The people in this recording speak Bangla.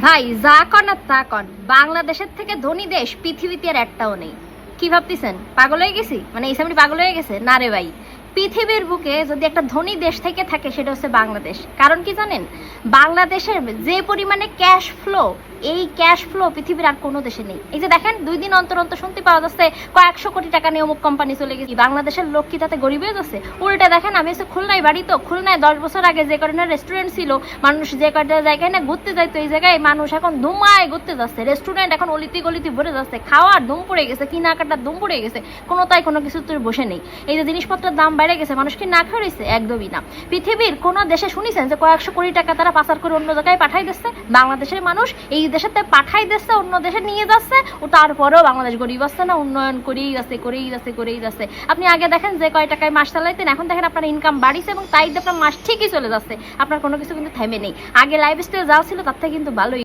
ভাই, যা কন আর তা কন। বাংলাদেশের থেকে ধনী দেশ পৃথিবীতে আর একটাও নেই। কি ভাবতেছেন? পাগল হয়ে গেছি? মানে এই সামনে পাগল হয়ে গেছে? না রে ভাই। পৃথিবীর বুকে যদি একটা ধনী দেশ থেকে থাকে, সেটা হচ্ছে বাংলাদেশ। কারণ কি জানেন? বাংলাদেশের যে পরিমাণে ক্যাশ ফ্লো এই ক্যাশ ফ্লো পৃথিবীর আর কোনো দেশে নেই। এই যে দেখেন, দুই দিন অন্তর অন্তর শুনতে পাওয়া যাচ্ছে, কয়েকশো কোটি টাকা নিয়ে অমুক কোম্পানি চলে গেছে। বাংলাদেশের লোক কি তাতে গরিব হয়ে যাচ্ছে উল্টে দেখেন, আমি হচ্ছে খুলনায় বাড়ি তো, খুলনায় দশ বছর আগে যে কয়টা রেস্টুরেন্ট ছিল, মানুষ যে কয়টা জায়গায় না ঘুরতে যাইতো, এই জায়গায় মানুষ এখন ধুমায় ঘুরতে যাচ্ছে। রেস্টুরেন্ট এখন অলিতি গলিতি ভরে যাচ্ছে। খাওয়ার ধুম পড়ে গেছে, কেনাকাটার ধুম পড়ে গেছে। কোনো তাই কোনো কিছু তুই বসে নেই। এই যে জিনিসপত্রের দাম বেড়ে গেছে মানুষ কি না খেয়ে রয়েছে একদমই না। পৃথিবীর কোনো দেশে শুনিছেন যে কয়েকশো কোটি টাকা তারা পাচার করে অন্য জায়গায় পাঠাই দিচ্ছে? বাংলাদেশের মানুষ এই দেশেতে পাঠাই দিচ্ছে, অন্য দেশে নিয়ে যাচ্ছে, ও তারপরেও বাংলাদেশ গরিব আসছে না, উন্নয়ন করেই যাচ্ছে করেই যাচ্ছে করেই যাচ্ছে। আপনি আগে দেখেন যে কয় টাকায় মাস চালাইতেন, এখন দেখেন আপনার ইনকাম বাড়িছে এবং তাই আপনার মাস ঠিকই চলে যাচ্ছে। আপনার কোনো কিছু কিন্তু থেমে নেই। আগে লাইফ স্টাইল যা ছিল তার থেকে কিন্তু ভালোই।